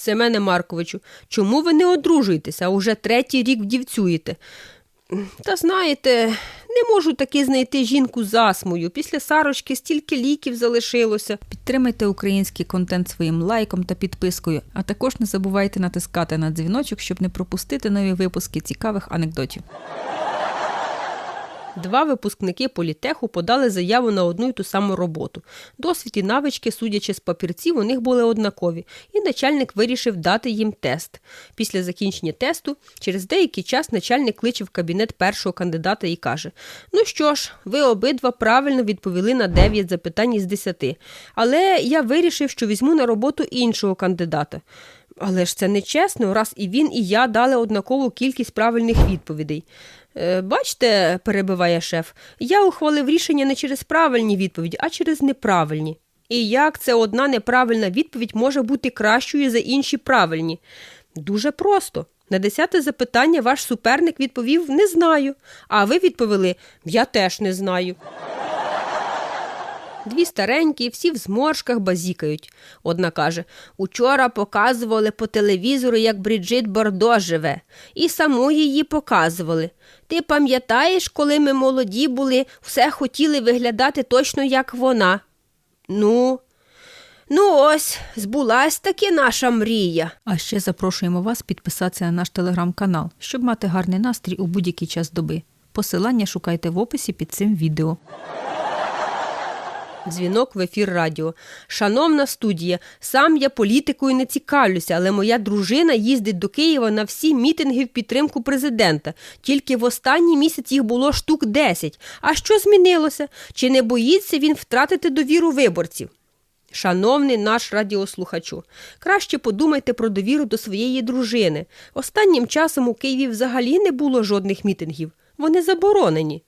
Семене Марковичу, чому ви не одружуєтеся, а уже третій рік вдівцюєте? Та знаєте, не можу таки знайти жінку з астмою. Після Сарочки стільки ліків залишилося. Підтримайте український контент своїм лайком та підпискою, а також не забувайте натискати на дзвіночок, щоб не пропустити нові випуски цікавих анекдотів. Два випускники політеху подали заяву на одну й ту саму роботу. Досвід і навички, судячи з папірців, у них були однакові, і начальник вирішив дати їм тест. Після закінчення тесту, через деякий час начальник кличе в кабінет першого кандидата і каже: Ну що ж, ви обидва правильно відповіли на 9 запитань із 10, але я вирішив, що візьму на роботу іншого кандидата. Але ж це не чесно, раз і він, і я дали однакову кількість правильних відповідей. «Е, Бачте, перебиває шеф, я ухвалив рішення не через правильні відповіді, а через неправильні. І як це одна неправильна відповідь може бути кращою за інші правильні? Дуже просто. На десяте запитання ваш суперник відповів не знаю, а ви відповіли я теж не знаю. Дві старенькі, всі в зморшках базікають. Одна каже: Учора показували по телевізору, як Бріджит Бордо живе, і саму її показували. Ти пам'ятаєш, коли ми молоді були, все хотіли виглядати точно, як вона? Ну, ну ось, збулась таки наша мрія. А ще запрошуємо вас підписатися на наш телеграм-канал, щоб мати гарний настрій у будь-який час доби. Посилання шукайте в описі під цим відео. Дзвінок в ефір радіо. Шановна студія, сам я політикою не цікавлюся, але моя дружина їздить до Києва на всі мітинги в підтримку президента. Тільки в останній місяць їх було штук 10. А що змінилося? Чи не боїться він втратити довіру виборців? Шановний наш радіослухачу, краще подумайте про довіру до своєї дружини. Останнім часом у Києві взагалі не було жодних мітингів. Вони заборонені.